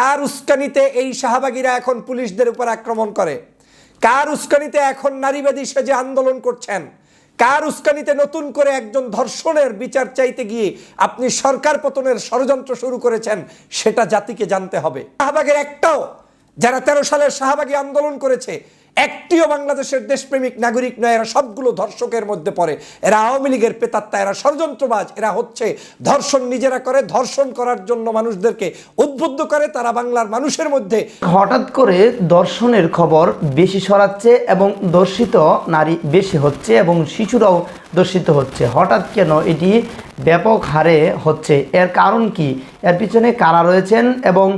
কার উস্কানিতে এই শাহবাগীরা এখন পুলিশদের উপর আক্রমণ করে? কার উস্কানিতে এখন নারীবাদী সেজে আন্দোলন করছেন? কার উস্কানিতে নতুন করে একজন ধর্ষণের বিচার চাইতে গিয়ে আপনি সরকার পতনের ষড়যন্ত্র শুরু করেছেন, সেটা জাতিকে জানতে হবে। শাহবাগের একটাও, যারা তেরো সালের শাহবাগী আন্দোলন করেছে একটিও বাংলাদেশের দেশপ্রেমিক নাগরিক নয়, এরা সবগুলো ধর্ষকের মধ্যে পড়ে। এরা আওয়ামী লীগের পেতাত্তা, এরা ষড়যন্ত্রবাজ, এরা হচ্ছে ধর্ষণ নিজেরা করে, ধর্ষণ করার জন্য মানুষদেরকে উদ্বুদ্ধ করে, তারা বাংলার মানুষের মধ্যে। হঠাৎ করে দর্শনের খবর বেশি সরাচ্ছে এবং দর্শিত নারী বেশি হচ্ছে এবং শিশুরাও দর্শিত হচ্ছে। হঠাৎ কেন এটি ব্যাপক হারে হচ্ছে? এর কারণ কি? এর পিছনে কারা রয়েছেন এবং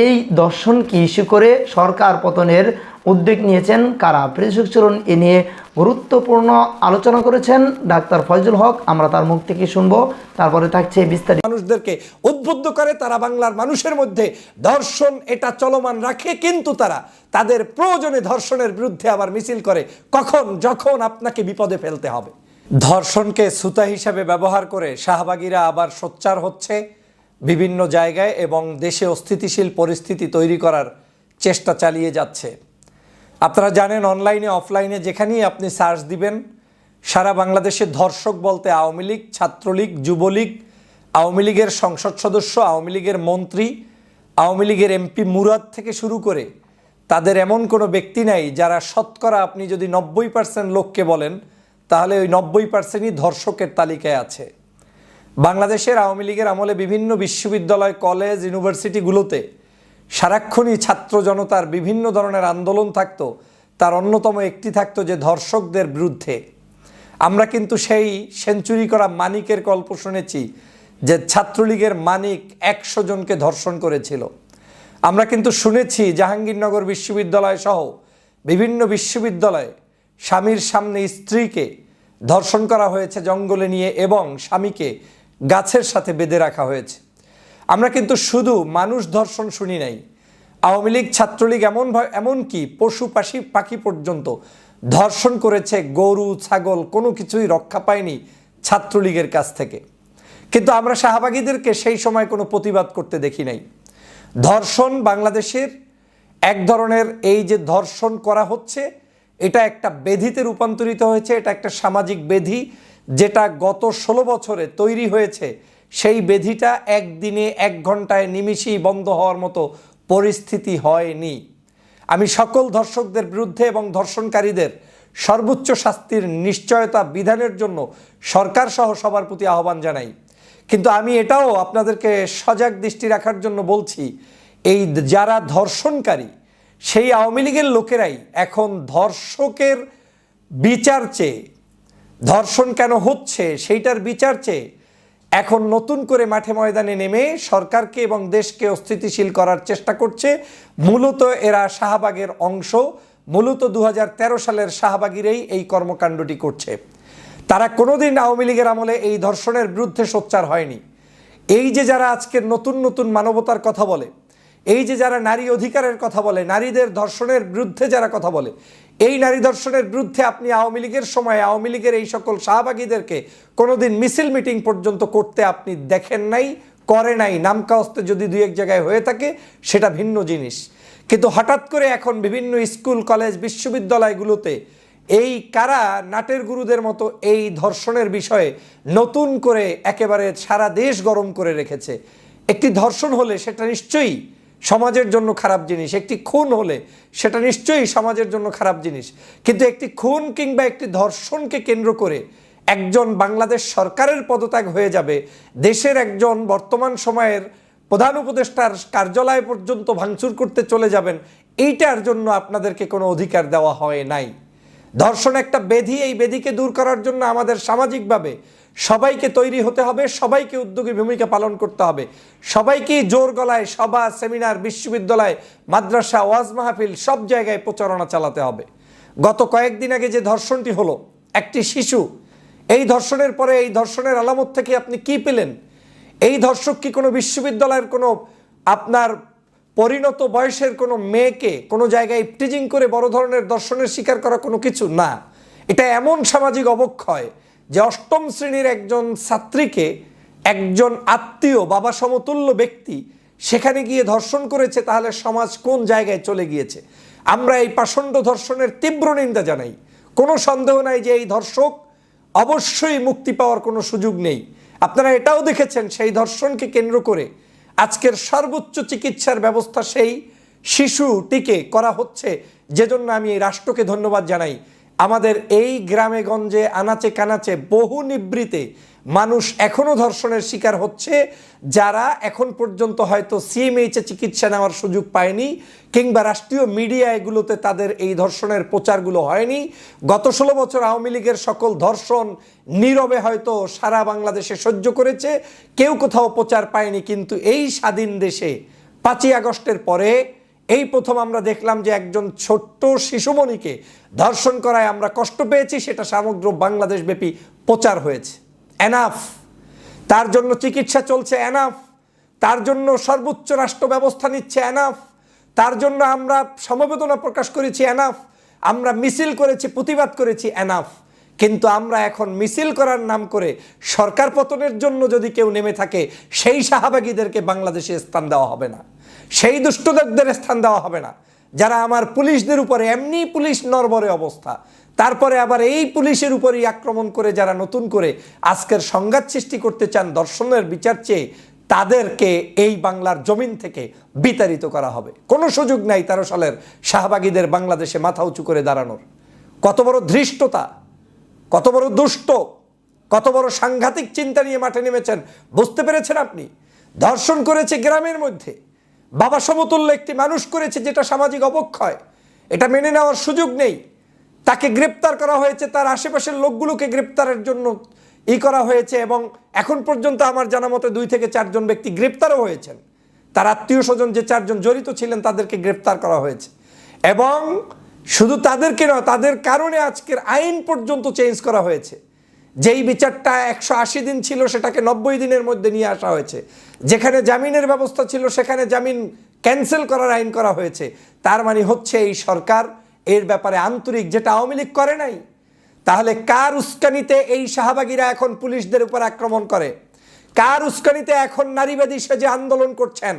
এই দর্শন কি ইস্যু করে সরকার পতনের উদ্যোগ নিয়েছেন কারা? প্রেসক চরণ এ নিয়ে গুরুত্বপূর্ণ আলোচনা করেছেন ডাক্তার ফয়জুল হক। আমরা তার মুখ থেকে শুনব। তারপরে থাকছে বিস্তারিত। মানুষদেরকে উদ্বুদ্ধ করে তারা বাংলার মানুষের মধ্যে ধর্ষণ এটা চলমান রাখে কিন্তু তারা তাদের প্রয়োজনে ধর্ষণের বিরুদ্ধে আবার মিছিল করে। কখন, যখন আপনাকে বিপদে ফেলতে হবে। ধর্ষণকে সুতা হিসাবে ব্যবহার করে শাহবাগীরা আবার সোচ্চার হচ্ছে বিভিন্ন জায়গায় এবং দেশে অস্থিতিশীল পরিস্থিতি তৈরি করার চেষ্টা চালিয়ে যাচ্ছে। আপনারা জানেন অনলাইনে, অফলাইনে যেখানেই আপনি সার্চ দিবেন, সারা বাংলাদেশে ধর্ষক বলতে আওয়ামী লীগ, ছাত্রলীগ, যুবলীগ, আওয়ামী লীগের সংসদ সদস্য, আওয়ামী লীগের মন্ত্রী, আওয়ামী লীগের এমপি মুরাদ থেকে শুরু করে তাদের এমন কোনো ব্যক্তি নাই যারা শতকরা আপনি যদি নব্বই পার্সেন্ট লোককে বলেন, তাহলে ওই নব্বই পার্সেন্টই ধর্ষকের তালিকায় আছে। বাংলাদেশের আওয়ামী লীগের আমলে বিভিন্ন বিশ্ববিদ্যালয়, কলেজ, ইউনিভার্সিটিগুলোতে সারাক্ষণই ছাত্র জনতার বিভিন্ন ধরনের আন্দোলন থাকতো, তার অন্যতম একটি থাকতো যে ধর্ষকদের বিরুদ্ধে। আমরা কিন্তু সেই সেঞ্চুরি করা মানিকের গল্প শুনেছি যে ছাত্রলীগের মানিক একশো জনকে ধর্ষণ করেছিল। আমরা কিন্তু শুনেছি জাহাঙ্গীরনগর বিশ্ববিদ্যালয় সহ বিভিন্ন বিশ্ববিদ্যালয়ে স্বামীর সামনে স্ত্রীকে ধর্ষণ করা হয়েছে জঙ্গলে নিয়ে এবং স্বামীকে গাছের সাথে বেঁধে রাখা হয়েছে। আমরা কিন্তু শুধু মানুষ ধর্ষণ শুনি নাই। আওয়ামী লীগ, ছাত্রলীগ এমন এমনকি পশু পাখি পাখি পর্যন্ত ধর্ষণ করেছে, গরু, ছাগল, কোনো কিছুই রক্ষা পায়নি ছাত্রলীগের কাছ থেকে। কিন্তু আমরা শাহবাগীদেরকে সেই সময় কোনো প্রতিবাদ করতে দেখি নাই। ধর্ষণ বাংলাদেশের এক ধরনের এই যে ধর্ষণ করা হচ্ছে, এটা একটা বেধিতে রূপান্তরিত হয়েছে, এটা একটা সামাজিক বেধি, যেটা গত ষোলো বছরে তৈরি হয়েছে সেই বেধিটা একদিনে এক ঘন্টায় নিমিষেই বন্ধ হওয়ার মতো পরিস্থিতি হয়নি। আমি সকল ধর্ষকদের বিরুদ্ধে এবং ধর্ষণকারীদের সর্বোচ্চ শাস্তির নিশ্চয়তা বিধানের জন্য সরকার সহ সবার প্রতি আহ্বান জানাই। কিন্তু আমি এটাও আপনাদেরকে সজাগ দৃষ্টি রাখার জন্য বলছি, এই যারা ধর্ষণকারী, সেই আওয়ামী লীগের লোকেরাই এখন ধর্ষকের বিচার চেয়ে, ধর্ষণ কেন হচ্ছে, সেইটার বিচার চেয়ে এখন নতুন করে মাঠে ময়দানে নেমে সরকারকে এবং দেশকে অস্থিতিশীল করার চেষ্টা করছে। মূলত এরা শাহবাগের অংশ। মূলত দু হাজার তেরো সালের শাহবাগিরেই এই কর্মকাণ্ডটি করছে। তারা কোনোদিন আওয়ামী লীগের আমলে এই ধর্ষণের বিরুদ্ধে সোচ্চার হয়নি। এই যে যারা আজকের নতুন নতুন মানবতার কথা বলে, এই যে যারা নারী অধিকারের কথা বলে, নারীদের ধর্ষণের বিরুদ্ধে যারা কথা বলে এই নারী ধর্ষণের বিরুদ্ধে আপনি আওয়ামী লীগের সময় আওয়ামী লীগের এই সকল শাহবাগীদেরকে কোনোদিন মিছিল মিটিং পর্যন্ত করতে আপনি দেখেন নাই, করে নাই, নামকাওস্তে যদি দুই এক জায়গায় হয়ে থাকে, সেটা ভিন্ন জিনিস। কিন্তু হঠাৎ করে এখন বিভিন্ন স্কুল, কলেজ, বিশ্ববিদ্যালয়গুলোতে এই কারা নাটের গুরুদের মতো এই ধর্ষণের বিষয়ে নতুন করে একেবারে সারা দেশ গরম করে রেখেছে। একটি ধর্ষণ হলে সেটা নিশ্চয়ই সমাজের জন্য খারাপ জিনিস। একটি খুন হলে সেটা নিশ্চয়ই সমাজের জন্য খারাপ জিনিস। কিন্তু একটি খুন কিংবা একটি ধর্ষণকে কেন্দ্র করে একজন বাংলাদেশ সরকারের পদত্যাগ হয়ে যাবে, দেশের একজন বর্তমান সময়ের প্রধান উপদেষ্টার কার্যালয় পর্যন্ত ভাঙচুর করতে চলে যাবেন, এইটার জন্য আপনাদেরকে কোনো অধিকার দেওয়া হয় নাই। ধর্ষণ একটা বেধি, এই বেধিকে দূর করার জন্য আমাদের সামাজিকভাবে সবাইকে তৈরি হতে হবে, সবাইকে উদ্যোগী ভূমিকা পালন করতে হবে। সবাইকেই জোর গলায় সভা, সেমিনার, বিশ্ববিদ্যালয়, মাদ্রাসা, ওয়াজ মাহফিল, সব জায়গায় প্রচারণা চালাতে হবে। গত কয়েকদিন আগে যে ধর্ষণটি হলো, একটি শিশু, এই ধর্ষণের পরে এই ধর্ষণের আলামত থেকে আপনি কি পেলেন? এই ধর্ষক কি কোনো বিশ্ববিদ্যালয়ের কোনো আপনার পরিণত বয়সের কোনো মেয়েকে কোনো জায়গায় ইপটিজিং করে বড় ধরনের দর্শনের শিকার করা কোনো কিছু? না। এটা এমন সামাজিক অবক্ষয় যে অষ্টম শ্রেণির একজন ছাত্রীকে একজন আত্মীয়, বাবা সমতুল্য ব্যক্তি সেখানে গিয়ে ধর্ষণ করেছে, তাহলে সমাজ কোন জায়গায় চলে গিয়েছে? আমরা এই পাষণ্ড ধর্ষণের তীব্র নিন্দা জানাই। কোনো সন্দেহ নাই যে এই ধর্ষক অবশ্যই মুক্তি পাওয়ার কোনো সুযোগ নেই। আপনারা এটাও দেখেছেন, সেই ধর্ষণকে কেন্দ্র করে আজকের সর্বোচ্চ চিকিৎসার ব্যবস্থা সেই শিশুটিকে করা হচ্ছে। যে জন্য আমি এই রাষ্ট্রকে ধন্যবাদ জানাই। আমাদের এই গ্রামে গঞ্জে, আনাচে কানাচে বহু নিবৃতে মানুষ এখনও ধর্ষণের শিকার হচ্ছে, যারা এখন পর্যন্ত হয়তো সিএমএইচে চিকিৎসা নেওয়ার সুযোগ পায়নি, কিংবা রাষ্ট্রীয় মিডিয়া এগুলোতে তাদের এই ধর্ষণের প্রচারগুলো হয়নি। গত ষোলো বছর আওয়ামী লীগের সকল ধর্ষণ নীরবে হয়তো সারা বাংলাদেশে সহ্য করেছে, কেউ কোথাও প্রচার পায়নি, কিন্তু এই স্বাধীন দেশে পাঁচই আগস্টের পরে এই প্রথম আমরা দেখলাম যে একজন ছোট্ট শিশুমণিকে ধর্ষণ করায় আমরা কষ্ট পেয়েছি, সেটা সমগ্র বাংলাদেশব্যাপী প্রচার হয়েছে। এনাফ তার জন্য চিকিৎসা চলছে এনাফ তার জন্য সর্বোচ্চ রাষ্ট্র ব্যবস্থা নিচ্ছে এনাফ তার জন্য আমরা সমবেদনা প্রকাশ করেছি এনাফ আমরা মিছিল করেছি, প্রতিবাদ করেছি এনাফ কিন্তু আমরা এখন মিছিল করার নাম করে সরকার পতনের জন্য যদি কেউ নেমে থাকে, সেই শাহবাগীদেরকে বাংলাদেশে স্থান দেওয়া হবে না। সেই দুষ্টদের স্থান দেওয়া হবে না। যারা আমার পুলিশদের উপরে, এমনি পুলিশ নরবরে অবস্থা। তারপরে আবার এই পুলিশের উপরেই আক্রমণ করে যারা নতুন করে আজকের সংঘাত সৃষ্টি করতে চান, দর্শনের বিচার চেয়ে তাদেরকে এই বাংলার জমিন থেকে বিতাড়িত করা হবে। কোনো সুযোগ নাই তেরো সালের শাহবাগীদের বাংলাদেশে মাথা উঁচু করে দাঁড়ানোর। কত বড় ধৃষ্টতা। কত বড় দুষ্ট, কত বড় সাংঘাতিক চিন্তা নিয়ে মাঠে নেমেছেন, বুঝতে পেরেছেন আপনি? ধর্ষণ করেছে গ্রামের মধ্যে। বাবা সমতুল্য একটি মানুষ করেছে যেটা সামাজিক অবক্ষয়। এটা মেনে নেওয়ার সুযোগ নেই। তাকে গ্রেপ্তার করা হয়েছে, তার আশেপাশের লোকগুলোকে গ্রেপ্তারের জন্য ই করা হয়েছে এবং এখন পর্যন্ত আমার জানা মতে দুই থেকে চারজন ব্যক্তি গ্রেপ্তারও হয়েছেন। তার আত্মীয় স্বজন যে চারজন জড়িত ছিলেন, তাদেরকে গ্রেপ্তার করা হয়েছে। এবং শুধু তাদেরকে নয়, তাদের কারণে আজকের আইন পর্যন্ত চেঞ্জ করা হয়েছে। যেই বিচারটা একশো আশি দিন ছিল, সেটাকে নব্বই দিনের মধ্যে নিয়ে আসা হয়েছে। যেখানে জামিনের ব্যবস্থা ছিল, সেখানে জামিন ক্যান্সেল করার আইন করা হয়েছে। তার মানে হচ্ছে এই সরকার এর ব্যাপারে আন্তরিক, যেটা আওয়ামী লীগ করে নাই, তাহলে কার উস্কানিতে এই শাহবাগীরা এখন পুলিশদের উপর আক্রমণ করে? কার উস্কানিতে এখন নারীবাদী সেজে আন্দোলন করছেন?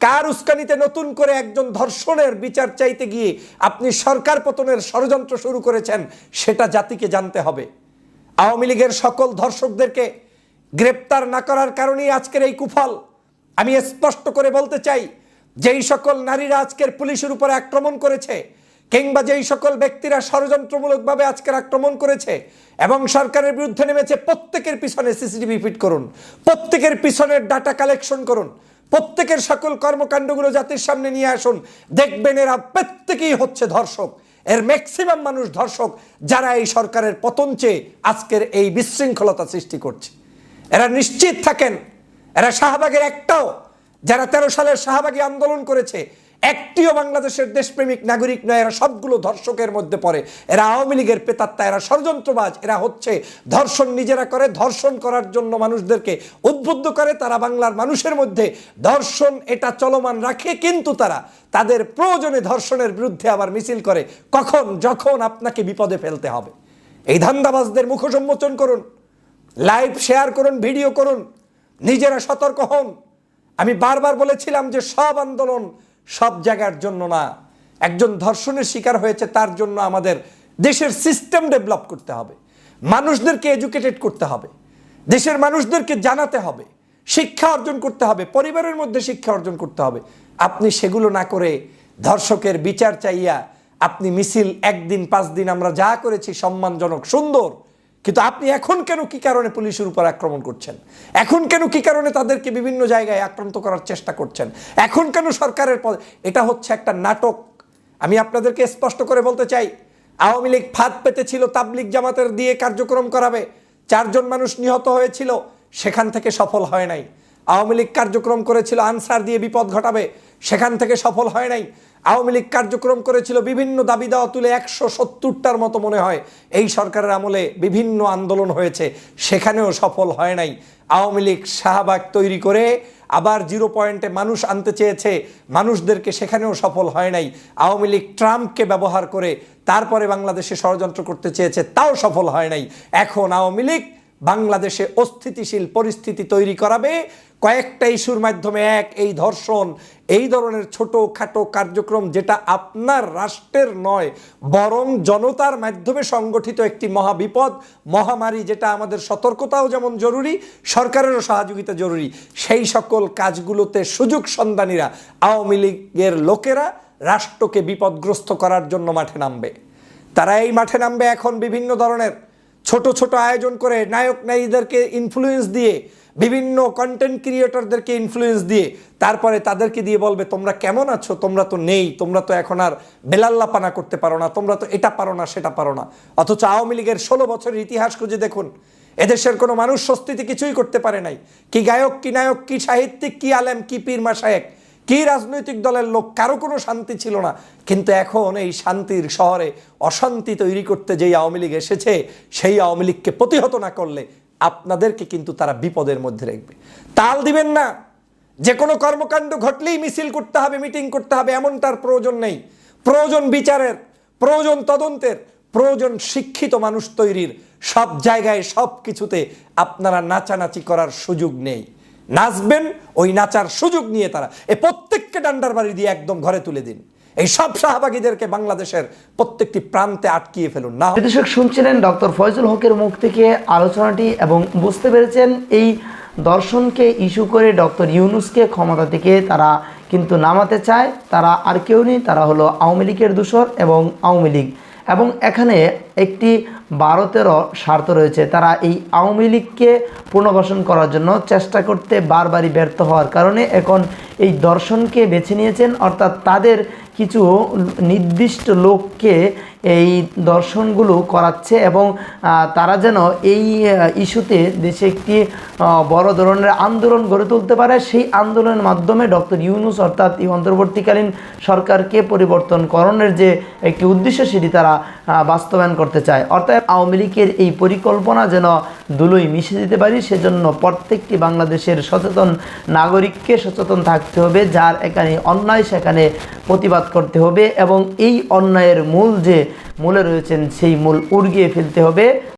কার উস্কানিতে নতুন করে একজন ধর্ষণের বিচার চাইতে গিয়ে আপনি সরকার পতনের ষড়যন্ত্র শুরু করেছেন, সেটা জাতিকে জানতে হবে। আওয়ামী লীগের সকল ধর্ষকদেরকে গ্রেপ্তার না করার কারণেই আজকের এই কুফল। আমি স্পষ্ট করে বলতে চাই, যেই সকল নারীরা আজকের পুলিশের উপরে আক্রমণ করেছে, কিংবা যেই সকল ব্যক্তিরা ষড়যন্ত্রমূলকভাবে আজকের আক্রমণ করেছে, এবং সরকারের বিরুদ্ধে নেমেছে প্রত্যেকের পিছনে সিসিটিভি ফিট করুন, প্রত্যেকের পিছনের ডাটা কালেকশন করুন প্রত্যেকের সকল কর্মকাণ্ডগুলো জাতির সামনে নিয়ে আসুন। দেখবেন এরা প্রত্যেকেই হচ্ছে ধর্ষক। এর ম্যাক্সিমাম মানুষ ধর্ষক যারা এই সরকারের পতন চেয়ে আজকের এই বিশৃঙ্খলতা সৃষ্টি করছে। এরা নিশ্চিত থাকেন, এরা শাহবাগের একটাও, যারা তেরো সালের শাহবাগী আন্দোলন করেছে একটিও বাংলাদেশের দেশপ্রেমিক নাগরিক নয়, এরা সবগুলো ধর্ষকের মধ্যে পড়ে। এরা আওয়ামী লীগের পেতাত্তা, এরা ষড়যন্ত্রবাজ, এরা হচ্ছে ধর্ষণ নিজেরা করে, ধর্ষণ করার জন্য মানুষদেরকে উদ্বুদ্ধ করে, তারা বাংলার মানুষের মধ্যে ধর্ষণ এটা চলমান রাখে, কিন্তু তারা তাদের প্রয়োজনে ধর্ষণের বিরুদ্ধে আবার মিছিল করে। কখন, যখন আপনাকে বিপদে ফেলতে হবে। এই ধান্দাবাজদের মুখসম্মোচন করুন, লাইভ শেয়ার করুন, ভিডিও করুন, নিজেরা সতর্ক হন। আমি বারবার বলেছিলাম যে সব আন্দোলন সব জায়গার জন্য না। একজন ধর্ষণের শিকার হয়েছে, তার জন্য আমাদের দেশের সিস্টেম ডেভেলপ করতে হবে। মানুষদেরকে এডুকেটেড করতে হবে। দেশের মানুষদেরকে জানাতে হবে। শিক্ষা অর্জন করতে হবে। পরিবারের মধ্যে শিক্ষা অর্জন করতে হবে। আপনি সেগুলো না করে ধর্ষকের বিচার চাইয়া আপনি মিছিল একদিন পাঁচ দিন আমরা যা করেছি সম্মানজনক, সুন্দর কিন্তু আপনি এখন কেন কি কারণে পুলিশের উপর আক্রমণ করছেন? এখন কেন কি কারণে তাদেরকে বিভিন্ন জায়গায় আক্রান্ত করার চেষ্টা করছেন? এখন কেন সরকারের পদ এটা হচ্ছে একটা নাটক। আমি আপনাদেরকে স্পষ্ট করে বলতে চাই, আওয়ামী লীগ ফাঁদ পেতেছিল তাবলিক জামাতের দিয়ে কার্যক্রম করাবে। চারজন মানুষ নিহত হয়েছিল, সেখান থেকে সফল হয় নাই। আওয়ামী লীগ কার্যক্রম করেছিল আনসার দিয়ে বিপদ ঘটাবে, সেখান থেকে সফল হয় নাই। আওয়ামী লীগ কার্যক্রম করেছিল, বিভিন্ন দাবি দেওয়া তুলে একশো সত্তরটার মতো মনে হয় এই সরকারের আমলে বিভিন্ন আন্দোলন হয়েছে, সেখানেও সফল হয় নাই। আওয়ামী লীগ শাহবাগ তৈরি করে আবার জিরো পয়েন্টে মানুষ আনতে চেয়েছে, মানুষদেরকে সেখানেও সফল হয় নাই। আওয়ামী লীগ ট্রাম্পকে ব্যবহার করে তারপরে বাংলাদেশে ষড়যন্ত্র করতে চেয়েছে, তাও সফল হয় নাই। এখন আওয়ামী লীগ বাংলাদেশে অস্থিতিশীল পরিস্থিতি তৈরি করাবে কয়েকটা ইস্যুর মাধ্যমে এক, এই ধর্ষণ, এই ধরনের ছোট খাটো কার্যক্রম যেটা আপনার রাষ্ট্রের নয়, বরং জনতার মাধ্যমে সংগঠিত একটি মহাবিপদ, মহামারী যেটা আমাদের সতর্কতাও যেমন জরুরি, সরকারেরও সহযোগিতা জরুরি। সেই সকল কাজগুলোতে সুযোগ সন্ধানীরা, আওয়ামী লীগের লোকেরা রাষ্ট্রকে বিপদগ্রস্ত করার জন্য মাঠে নামবে। তারা এই মাঠে নামবে এখন বিভিন্ন ধরনের। ছোট ছোট আয়োজন করে নায়ক নায়ীদেরকে ইনফ্লুয়েন্স দিয়ে বিভিন্ন কন্টেন্ট ক্রিয়েটরদেরকে ইনফ্লুয়েন্স দিয়ে, তারপরে তাদেরকে দিয়ে বলবে, তোমরা কেমন আছো? তোমরা তো নেই, তোমরা তো এখন আর বেলাল্লাপানা করতে পারো না, তোমরা তো এটা পারো না, সেটা পারো না। অথচ আওয়ামী লীগের ষোলো বছরের ইতিহাস খুঁজে দেখুন, এদেশের কোনো মানুষ স্বস্তিতে কিছুই করতে পারে নাই। কি গায়ক, কি নায়ক, কি সাহিত্যিক, কি আলেম, কি পীর মাসায়েক কি রাজনৈতিক দলের লোক, কারও কোনো শান্তি ছিল না। কিন্তু এখন এই শান্তির শহরে অশান্তি তৈরি করতে যেই আওয়ামী লীগ এসেছে, সেই আওয়ামী লীগকে প্রতিহত না করলে আপনাদেরকে কিন্তু তারা বিপদের মধ্যে রাখবে। তাল দিবেন না। যে কোনো কর্মকাণ্ড ঘটলেই মিছিল করতে হবে, মিটিং করতে হবে, এমনটার প্রয়োজন নেই। প্রয়োজন বিচারের, প্রয়োজন তদন্তের, প্রয়োজন শিক্ষিত মানুষ তৈরির সব জায়গায় সব কিছুতে আপনারা নাচানাচি করার সুযোগ নেই। নাচবেন, ওই নাচার সুযোগ নিয়ে তারা, এ প্রত্যেককে ডান্ডার বাড়ি দিয়ে একদম ঘরে তুলে দিন। এই সব শাহবাগীদেরকে বাংলাদেশের প্রত্যেকটি প্রান্তে আটকিয়ে ফেলুন, না দর্শক শুনছিলেন ডক্টর ফয়জুল হকের মুখ থেকে আলোচনাটি এবং বুঝতে পেরেছেন এই দর্শনকে ইস্যু করে ডক্টর ইউনুসকে ক্ষমতা থেকে তারা কিন্তু নামাতে চায়। তারা আর কেউ নেই, তারা হলো আওয়ামী লীগের দূষর এবং আওয়ামী লীগ। এবং এখানে একটি ভারতেরও স্বার্থ রয়েছে। তারা এই আওয়ামী লীগকে পুনর্বাসন করার জন্য চেষ্টা করতে বারবারই ব্যর্থ হওয়ার কারণে এখন এই দর্শনকে বেছে নিয়েছেন। অর্থাৎ তাদের কিছু নির্দিষ্ট লোককে এই দর্শনগুলো করাচ্ছে এবং তারা যেন এই ইস্যুতে দেশে একটি বড় ধরনের আন্দোলন গড়ে তুলতে পারে। সেই আন্দোলনের মাধ্যমে ডক্টর ইউনুস অর্থাৎ এই অন্তর্বর্তীকালীন সরকারকে পরিবর্তন করণের যে একটি উদ্দেশ্য, সেটি তারা বাস্তবায়ন করতে চায়। অর্থাৎ আওয়ামী লীগের এই পরিকল্পনা যেন দুলোই মিশে দিতে পারি, সেজন্য প্রত্যেকটি বাংলাদেশের সচেতন নাগরিককে সচেতন থাকতে হবে, যার এখানে অন্যায় সেখানে প্রতিবাদ করতে হবে এবং এই অন্যায়ের মূল যে মূলে রয়েছেন সেই মূল উড়গিয়ে ফেলতে হবে।